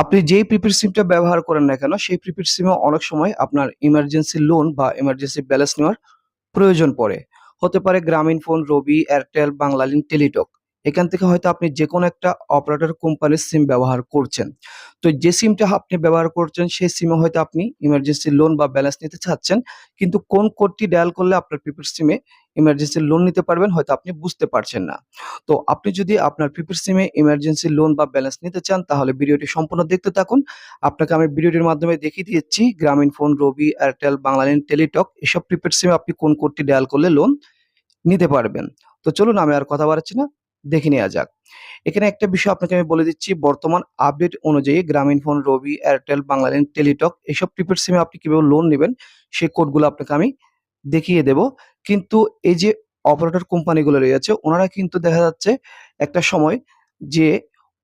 আপনি যেই প্রিপেড সিমটা ব্যবহার করেন না কেন, সেই প্রিপেড সিমে অনেক সময় আপনার ইমার্জেন্সি লোন বা ইমার্জেন্সি ব্যালেন্স নেওয়ার প্রয়োজন পড়ে। হতে পারে গ্রামীণ ফোন রবি, এয়ারটেল, বাংলালিংক, টেলিটক। এখান থেকে হয়তো আপনি যেকোনো একটা অপারেটর কোম্পানির সিম ব্যবহার করছেন। তো যে সিমটা আপনি ব্যবহার করছেন, সেই সিমে হয়তো আপনি ইমার্জেন্সি লোন বা ব্যালেন্স নিতে চাচ্ছেন। কিন্তু কোন কোডটি ডায়াল করলে আপনার প্রিপেড সিমে ইমার্জেন্সি লোন নিতে পারবেন হয়তো আপনি বুঝতে পারছেন না। তো আপনি যদি আপনার প্রিপেড সিমে ইমার্জেন্সি লোন বা ব্যালেন্স নিতে চান তাহলে ভিডিওটি সম্পূর্ণ দেখতে থাকুন। আপনাকে আমি ভিডিওটির মাধ্যমে দেখিয়ে দিচ্ছি গ্রামীণফোন, রবি, এয়ারটেল, বাংলালিংক, টেলিটক এসব প্রিপেড সিমে আপনি কোন কোডটি ডায়াল করলে লোন নিতে পারবেন। তো চলুন আমি আর কথা বাড়াচ্ছি না, দেখে নেওয়া যাক। এখানে একটা বিষয় আপনাকে আমি বলে দিচ্ছি বর্তমান আপডেট অনুযায়ী গ্রামীণ ফোন রবি, এয়ারটেল, বাংলালিংক, টেলিটক এসব প্রিপেড সিমে আপনি কীভাবে লোন নেবেন সেই কোডগুলো আপনাকে আমি দেখিয়ে দেব। কিন্তু এই যে অপারেটর কোম্পানিগুলো রয়েছে ওনারা কিন্তু দেখা যাচ্ছে একটা সময় যে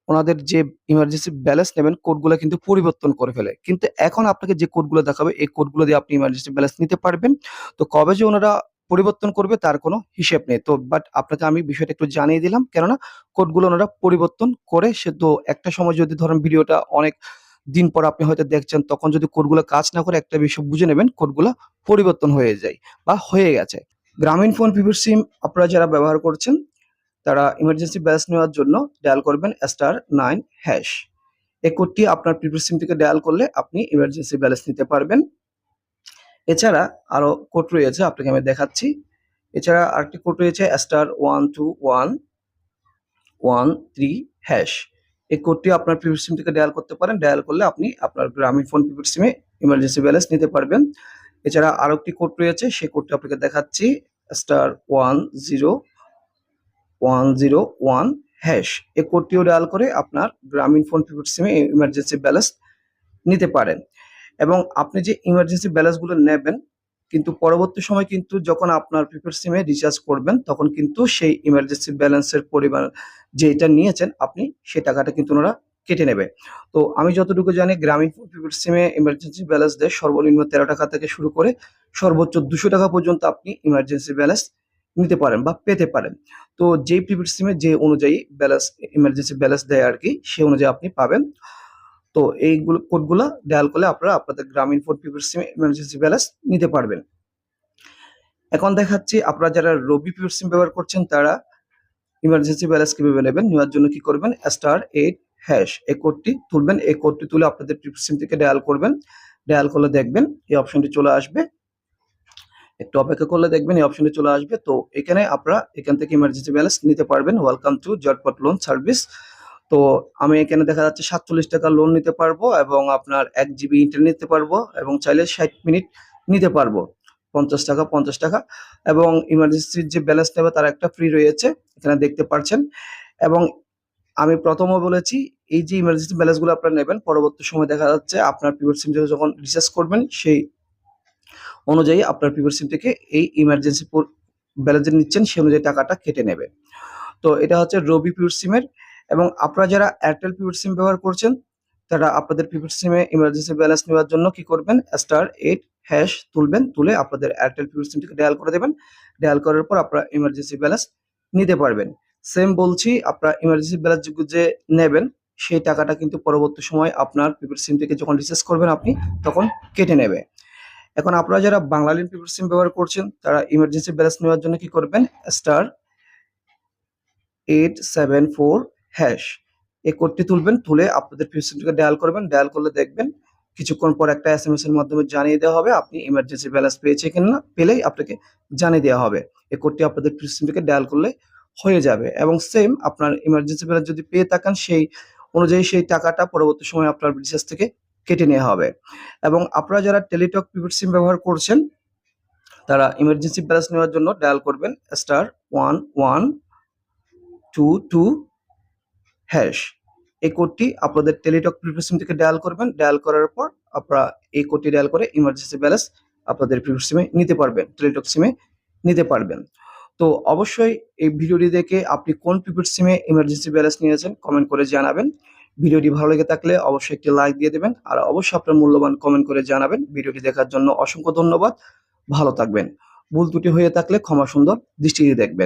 ওনাদের যে ইমার্জেন্সি ব্যালেন্স নেবেন কোডগুলো কিন্তু পরিবর্তন করে ফেলে। কিন্তু এখন আপনাকে যে কোডগুলো দেখাবে এই কোডগুলো দিয়ে আপনি ইমার্জেন্সি ব্যালেন্স নিতে পারবেন। তো কবে যে ওনারা পরিবর্তন করবে, তার কোনো হিসেব নেই। তো বাট আপনাকে আমি বিষয়টা একটু জানিয়ে দিলাম। কেননা কোডগুলো ওনারা পরিবর্তন করে সে, তো একটা সময় যদি ধরেন ভিডিওটা অনেক দিন পর আপনি হয়তো দেখছেন, তখন যদি কোডগুলো কাজ না করে একটা বিষয় বুঝে নেবেন, কোডগুলো পরিবর্তন হয়ে যায় বা হয়ে গেছে। গ্রামীণফোন প্রিপেড সিম আপনারা যারা ব্যবহার করছেন, তারা ইমার্জেন্সি ব্যালেন্স নেওয়ার জন্য ডায়াল করবেন স্টার নাইন হ্যাশ এই কোডটি আপনার প্রিপেড সিম থেকে ডায়াল করলে আপনি ইমার্জেন্সি ব্যালেন্স নিতে পারবেন। এছাড়া আরও কোড রয়েছে, আপনাকে আমি দেখাচ্ছি। এছাড়া আরেকটি কোড রয়েছে *12113# এই কোডটি আপনার প্রিপেড সিম থেকে ডায়াল করতে পারেন। ডায়াল করলে আপনি আপনার গ্রামীণ ফোন প্রিপেড সিমে ইমার্জেন্সি ব্যালেন্স নিতে পারবেন। এছাড়া আরও একটি কোড রয়েছে, সেই কোডটি আপনাকে দেখাচ্ছি *10101# এই কোডটিও ডায়াল করে আপনার গ্রামীণফোন প্রিপেড সিমে ইমার্জেন্সি ব্যালেন্স নিতে পারেন। এবং আপনি যে ইমার্জেন্সি ব্যালেন্সগুলো নেবেন, কিন্তু পরবর্তী সময় কিন্তু যখন আপনার প্রিপেড সিমে রিচার্জ করবেন, তখন কিন্তু সেই ইমার্জেন্সি ব্যালেন্সের পরিমাণ যেটা নিয়েছেন, আপনি সেই টাকাটা কিন্তু ওনারা কেটে নেবে। তো আমি যতটুকু জানি গ্রামীণফোন প্রিপেড সিমে ইমার্জেন্সি ব্যালেন্স দেয় সর্বনিম্ন ৳13 থেকে শুরু করে সর্বোচ্চ ৳200 পর্যন্ত আপনি ইমার্জেন্সি ব্যালেন্স নিতে পারেন বা পেতে পারেন। তো যেই প্রিপেড সিমে যে অনুযায়ী ব্যালেন্স ইমার্জেন্সি ব্যালেন্স দেয় আর কি, সে অনুযায়ী আপনি পাবেন। তো এইগুলো কোডগুলো ডায়াল করলে আপনারা আপনাদের গ্রামীণফোন প্রিপেড সিমে ইমার্জেন্সি ব্যালেন্স নিতে পারবেন। এখন দেখাচ্ছি আপনারা যারা রবি প্রিপেড সিম ব্যবহার করছেন, তারা ইমার্জেন্সি ব্যালেন্স কীভাবে নেবেন? নেওয়ার জন্য কি করবেন *8# এই কোডটি তুলবেন। এই কোডটি তুলে আপনাদের প্রিপেড সিম থেকে ডায়াল করবেন। ডায়াল করলে দেখবেন এই অপশনটি চলে আসবে। একটু অপেক্ষা করলে দেখবেন এই অপশনটি চলে আসবে। তো এখানে আপনারা এখান থেকে ইমার্জেন্সি ব্যালেন্স নিতে পারবেন। Welcome to Jhotpot loan service. তো আমি এখানে দেখা যাচ্ছে ৳৪৭ লোন নিতে পারব এবং আপনার এক জিবি ইন্টারনেট নিতে পারব এবং চাইলে ৬০ মিনিট নিতে পারব। ৳৫০, ৳৫০ এবং ইমার্জেন্সির যে ব্যালেন্স নেবে তার একটা ফ্রি রয়েছে। এখানে দেখতে পারছেন এবং আমি প্রথমও বলেছি এই যে ইমার্জেন্সি ব্যালেন্সগুলো আপনারা নেবেন পরবর্তী সময় দেখা যাচ্ছে আপনার প্রিপেড সিম থেকে যখন রিচার্জ করবেন সেই অনুযায়ী আপনার প্রিপেড সিম থেকে এই ইমার্জেন্সি ব্যালেন্স নিচ্ছেন সে অনুযায়ী টাকাটা কেটে নেবে। তো এটা হচ্ছে রবি পিউর সিমের এবং আপনারা যারা এয়ারটেল প্রিপেড সিম ব্যবহার করছেন, তারা আপনাদের প্রিপেড সিমে ইমার্জেন্সি ব্যালেন্স নেওয়ার জন্য কি করবেন স্টার এইট হ্যাশ তুলবেন। তুলে আপনাদের এয়ারটেল প্রিপেড সিমটিকে ডায়াল করে দেবেন। ডায়াল করার পর আপনারা ইমার্জেন্সি ব্যালেন্স নিতে পারবেন। সেম বলছি, আপনারা ইমার্জেন্সি ব্যালেন্স যে নেবেন, সেই টাকাটা কিন্তু পরবর্তী সময় আপনার প্রিপেড সিম থেকে যখন রিচার্জ করবেন আপনি, তখন কেটে নেবে। এখন আপনারা যারা বাংলালিংক প্রিপেড সিম ব্যবহার করছেন, তারা ইমার্জেন্সি ব্যালেন্স নেওয়ার জন্য কি করবেন *874# এই কোডটি তুলবেন। তুলে আপনাদের প্রিপেড ডায়াল করবেন। ডায়াল করলে দেখবেন কিছুক্ষণ পর একটা এসএমএস এর মাধ্যমে জানিয়ে দেওয়া হবে, আপনি ইমার্জেন্সি ব্যালেন্স পেয়েছে কিনা পেলেই আপনাকে জানিয়ে দেওয়া হবে। এই কোডটি আপনাদের সিম ডায়াল করলে হয়ে যাবে এবং সেম আপনার ইমার্জেন্সি ব্যালেন্স যদি পেয়ে থাকেন, সেই অনুযায়ী সেই টাকাটা পরবর্তী সময়ে আপনার রিচার্জ থেকে কেটে নেওয়া হবে এবং আপনারা যারা টেলিটক প্রিপেড সিম ব্যবহার করছেন, তারা ইমার্জেন্সি ব্যালেন্স নেওয়ার জন্য ডায়াল করবেন *1122# এই কোডটি আপনাদের টেলিটক প্রিপেড সিম থেকে ডায়াল করবেন। ডায়াল করার পর আপনারা এই কোডটি ডায়াল করে ইমার্জেন্সি ব্যালেন্স আপনাদের প্রিপেড সিমে নিতে পারবেন। টেলিটক সিমে নিতে পারবেন। তো অবশ্যই এই ভিডিওটি দেখে আপনি কোন প্রিপেড সিমে ইমার্জেন্সি ব্যালেন্স নিয়েছেন কমেন্ট করে জানাবেন। ভিডিওটি ভালো লেগে থাকলে অবশ্যই একটি লাইক দিয়ে দেবেন। আর অবশ্যই আপনার মূল্যবান কমেন্ট করে জানাবেন। ভিডিওটি দেখার জন্য অসংখ্য ধন্যবাদ। ভালো থাকবেন। ভুল ত্রুটি হয়ে থাকলে ক্ষমা সুন্দর দৃষ্টিতে দেখবেন।